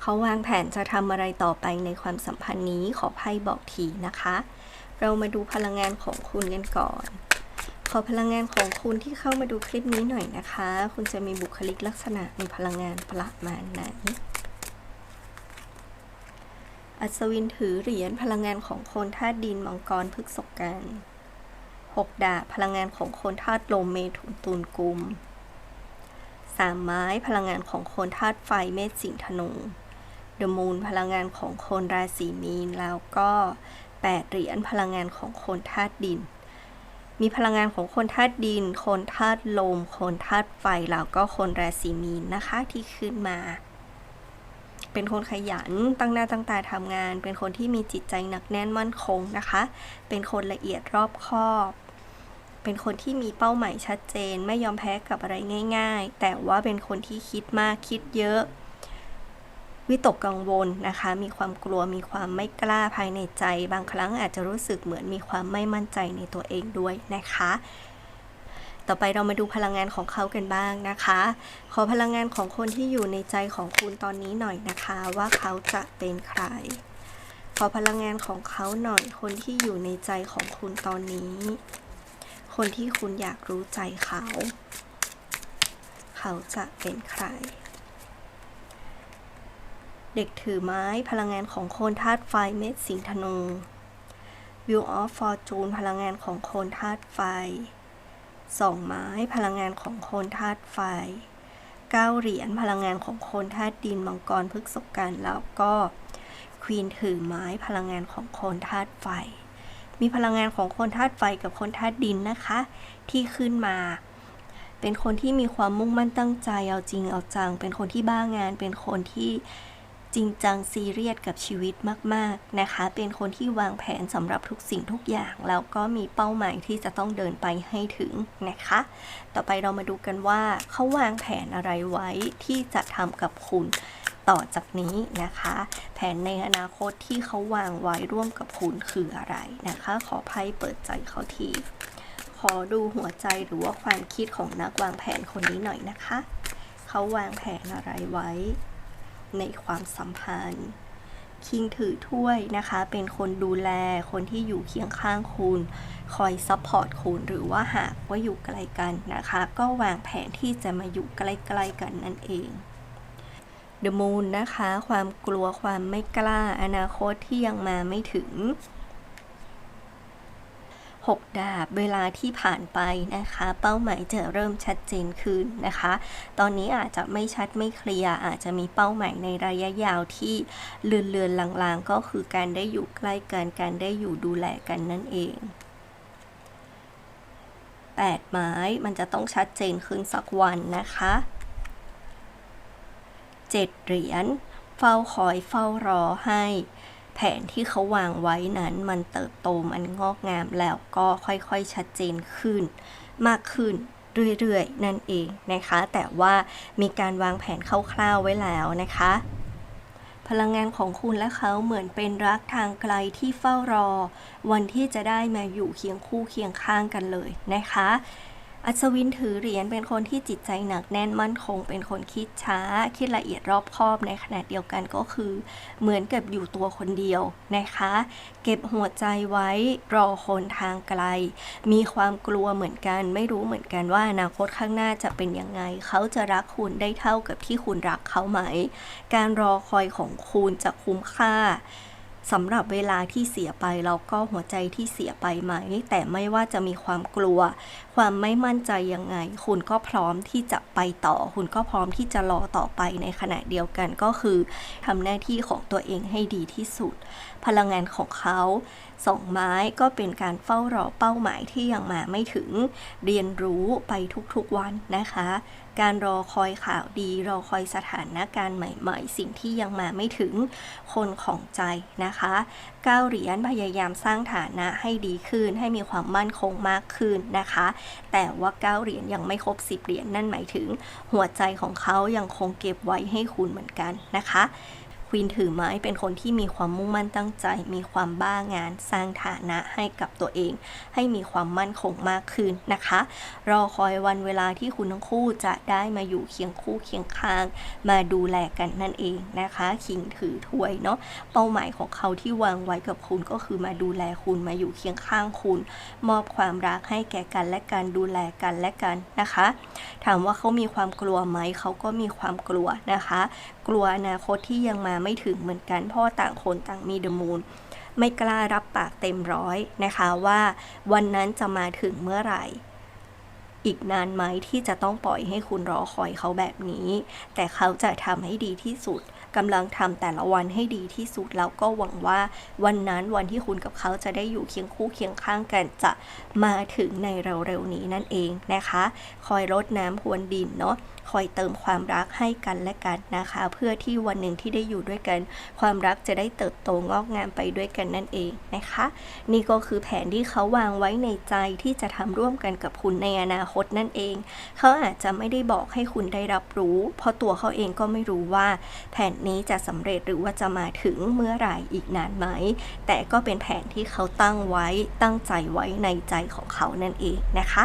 เขาวางแผนจะทำอะไรต่อไปในความสัมพันธ์นี้ขอไพ่บอกทีนะคะ เรามาดูพลังงานของคุณกันก่อน ขอพลังงานของคุณที่เข้ามาดูคลิปนี้หน่อยนะคะ คุณจะมีบุคลิกลักษณะมีพลังงานประมาณไหนอัศวินถือเหรียญพลังงานของคนธาตุดินมังกรพฤกษกันหกดาบพลังงานของคนธาตุลมเมถุนตุลกุมสามไม้พลังงานของคนธาตุไฟเมษสิงธนู เดอะมูนพลังงานของคนราศีมีน แล้วก็แปดเหรียญพลังงานของคนธาตุดิน มีพลังงานของคนธาตุดิน คนธาตุลม คนธาตุไฟ แล้วก็คนราศีมีนนะคะที่ขึ้นมา เป็นคนขยัน ตั้งหน้าตั้งตาทำงาน เป็นคนที่มีจิตใจหนักแน่นมั่นคงนะคะ เป็นคนละเอียดรอบคอบ เป็นคนที่มีเป้าหมายชัดเจน ไม่ยอมแพ้กับอะไรง่าย ๆ แต่ว่าเป็นคนที่คิดมากคิดเยอะ วิตกกังวลนะคะ มีความกลัว มีความไม่กล้าภายในใจ บางครั้งอาจจะรู้สึกเหมือนมีความไม่มั่นใจในตัวเองด้วยนะคะ ต่อไปเรามาดูพลังงานของเขากันบ้างนะคะ ขอพลังงานของคนที่อยู่ในใจของคุณตอนนี้หน่อยนะคะ ว่าเขาจะเป็นใคร ขอพลังงานของเขาหน่อย คนที่อยู่ในใจของคุณตอนนี้ คนที่คุณอยากรู้ใจเขา เขาจะเป็นใคร เด็กถือไม้พลังงานของโคนธาตุไฟเม็ดสิงห์ธนู View of Fortune พลังงานของโคนธาตุไฟสองไม้พลังงานของโคนธาตุไฟเก้าเหรียญพลังงานของโคนธาตุดินมังกรพฤกษกันแล้วก็ควีนถือไม้พลังงานของโคนธาตุไฟ มีพลังงานของโคนธาตุไฟกับโคนธาตุดินนะคะ ที่ขึ้นมา เป็นคนที่มีความมุ่งมั่นตั้งใจเอาจริงเอาจัง เป็นคนที่บ้างาน เป็นคนที่ จริงจังซีเรียสกับชีวิตมาก ๆ นะคะ เป็นคนที่วางแผนสำหรับทุกสิ่งทุกอย่าง แล้วก็มีเป้าหมายที่จะต้องเดินไปให้ถึงนะคะ ต่อไปเรามาดูกันว่าเขาวางแผนอะไรไว้ที่จะทำกับคุณต่อจากนี้นะคะ แผนในอนาคตที่เขาวางไว้ร่วมกับคุณคืออะไรนะคะ ขอไพ่เปิดใจเขาที ขอดูหัวใจหรือว่าความคิดของนักวางแผนคนนี้หน่อยนะคะ เขาวางแผนอะไรไว้ ในความสัมพันธ์ คิงถือถ้วยนะคะ เป็นคนดูแลคนที่อยู่เคียงข้างคุณ คอยซัพพอร์ตคุณ หรือว่าหากว่าอยู่ไกลกันนะคะ ก็วางแผนที่จะมาอยู่ใกล้ๆกันนั่นเอง The Moon นะคะ ความกลัวความไม่กล้า อนาคตที่ยังมาไม่ถึง หกดาบเวลาที่ผ่านไปนะคะ เป้าหมายจะเริ่มชัดเจนขึ้นนะคะ ตอนนี้อาจจะไม่ชัดไม่เคลียร์อาจจะมีเป้าหมายในระยะยาวที่เลือนเลือนๆลางๆ ก็คือการได้อยู่ใกล้กันการได้อยู่ดูแลกันนั่นเองแปดไม้มันจะต้องชัดเจนขึ้นสักวันนะคะเจ็ดเหรียญเฝ้าคอยเฝ้ารอให้ ผนที่เขาวางไว้นั้น มันเติบโตมันงอกงามแล้วก็ค่อยๆชัดเจนขึ้น มากขึ้นเรื่อยๆ นั่นเองนะคะ แต่ว่ามีการวางแผนคร่าวๆไว้แล้วนะคะ พลังงานของคุณและเขาเหมือนเป็นรักทางไกลที่เฝ้ารอ วันที่จะได้มาอยู่เคียงคู่เคียงข้างกันเลยนะคะ อัศวินถือเหรียญเป็นคนที่จิตใจหนักแน่นมั่นคง เป็นคนคิดช้า คิดละเอียดรอบคอบในขณะเดียวกันก็คือ เหมือนกับอยู่ตัวคนเดียวนะคะ เก็บหัวใจไว้รอคนทางไกล มีความกลัวเหมือนกัน ไม่รู้เหมือนกันว่าอนาคตข้างหน้าจะเป็นยังไง เขาจะรักคุณได้เท่ากับที่คุณรักเขาไหม การรอคอยของคุณจะคุ้มค่า สำหรับเวลาที่เสียไปแล้วก็หัวใจที่เสียไปไหม แต่ไม่ว่าจะมีความกลัว ความไม่มั่นใจยังไง คุณก็พร้อมที่จะไปต่อ คุณก็พร้อมที่จะรอต่อไปในขณะเดียวกันก็คือทำหน้าที่ของตัวเองให้ดีที่สุด พลังงานของเขาสองไม้ก็เป็นการเฝ้ารอเป้าหมายที่ยังมาไม่ถึง เรียนรู้ไปทุกๆวันนะคะ การรอคอยข่าวดี รอคอยสถานการณ์ใหม่ ๆ สิ่งที่ยังมาไม่ถึงคนของใจนะคะเก้าเหรียญพยายามสร้างฐานะให้ดีขึ้น ให้มีความมั่นคงมากขึ้นนะคะ แต่ว่าเก้าเหรียญยังไม่ครบสิบเหรียญนั่นหมายถึง หัวใจของเขายังคงเก็บไว้ให้คุณเหมือนกันนะคะ ควีนถือไม้เป็นคนที่มีความมุ่งมั่นตั้งใจ มีความบ้างาน สร้างฐานะให้กับตัวเอง ให้มีความมั่นคงมากขึ้นนะคะ รอคอยวันเวลาที่คุณทั้งคู่จะได้มาอยู่เคียงคู่เคียงข้าง มาดูแลกันนั่นเองนะคะ คิงถือถ้วยเนาะเป้าหมายของเขาที่วางไว้กับคุณก็คือมาดูแลคุณมาอยู่เคียงข้างคุณ มอบความรักให้แก่กันและการดูแลกันและกันนะคะ ถามว่าเขามีความกลัวไหมเขาก็มีความกลัวนะคะ กลัวอนาคตที่ยังมาไม่ถึงเหมือนกันเพราะว่าต่างคนต่างมีเดอะมูนไม่กล้ารับปากเต็มร้อยนะคะว่าวันนั้นจะมาถึงเมื่อไหร่ อีกนานไหมที่จะต้องปล่อยให้คุณรอคอยเขาแบบนี้ แต่เขาจะทำให้ดีที่สุดกำลังทำแต่ละวันให้ดีที่สุดแล้วก็หวังว่าวันนั้นวันที่คุณกับเขาจะได้อยู่เคียงคู่เคียงข้างกันจะมาถึงในเร็วๆนี้นั่นเองนะคะ คอยรดน้ำพรวนดินเนาะ คอยเติมความรักให้กันและกันนะคะ เพื่อที่วันหนึ่งที่ได้อยู่ด้วยกัน ความรักจะได้เติบโตงอกงามไปด้วยกันนั่นเองนะคะ นี่ก็คือแผนที่เขาวางไว้ในใจที่จะทำร่วมกันกับคุณในอนาคตนั่นเอง เขาอาจจะไม่ได้บอกให้คุณได้รับรู้ เพราะตัวเขาเองก็ไม่รู้ว่า แผนนี้จะสำเร็จหรือว่าจะมาถึงเมื่อไหร่อีกนานไหม แต่ก็เป็นแผนที่เขาตั้งไว้ตั้งใจไว้ในใจของเขานั่นเองนะคะ